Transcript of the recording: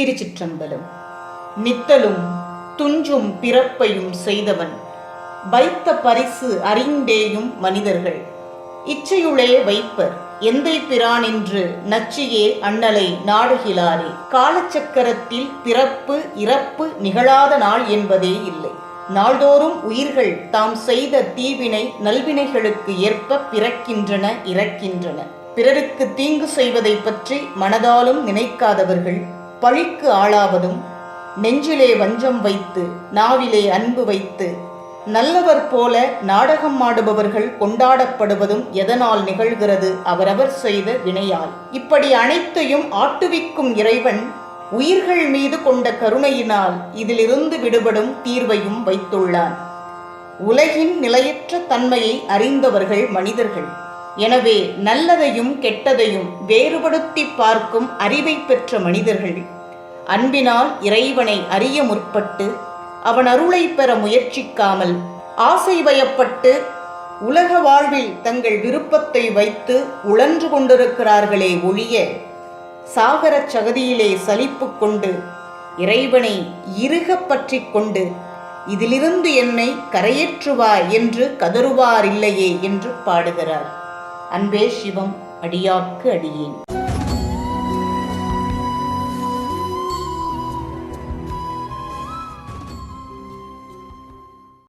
திருச்சிற்றம்பலம். நித்தலும் துஞ்சும் பிறப்பையும் செய்தவன் வைத்த பரிசு அறிந்தேயும் மனிதர்கள். இச்சையுளே வைப்பர் எந்தை பிரான் என்று நச்சியே அண்ணலை நாடுகிலாரே. காலச்சக்கரத்தில் பிறப்பு இறப்பு நிகழாத நாள் என்பதே இல்லை. நாள்தோறும் உயிர்கள் தாம் செய்த தீவினை நல்வினைகளுக்கு ஏற்ப பிறக்கின்றன இறக்கின்றன. பிறருக்கு தீங்கு செய்வதை பற்றி மனதாலும் நினைக்காதவர்கள் பழிக்கு ஆளாவதும் நெஞ்சிலே வஞ்சம் வைத்து நாவிலே அன்பு வைத்து நல்லவர் போல நாடகம் ஆடுபவர்கள் கொண்டாடப்படுவதும் எதனால் நிகழ்கிறது அவரவர் செய்த வினையால். இப்படி அனைத்தையும் ஆட்டுவிக்கும் இறைவன் உயிர்கள் மீது கொண்ட கருணையினால் இதிலிருந்து விடுபடும் தீர்வையும் வைத்துள்ளான். உலகின் நிலையற்ற தன்மையை அறிந்தவர்கள் மனிதர்கள். எனவே நல்லதையும் கெட்டதையும் வேறுபடுத்தி பார்க்கும் அறிவை பெற்ற மனிதர்கள். அன்பினால் இறைவனை அறிய முற்பட்டு அவன் அருளை பெற முயற்சிக்காமல் ஆசை வயப்பட்டு உலக வாழ்வில் தங்கள் விருப்பத்தை வைத்து உழன்று கொண்டிருக்கிறார்களே ஒழிய சாகரச் சகதியிலே சலிப்பு கொண்டு இறைவனை இறுகப் பற்றி கொண்டு இதிலிருந்து என்னை கரையேற்றுவா என்று கதறுவாரில்லையே என்று பாடுகிறார். அன்பே சிவம் அடியாக்கு அடியேன்.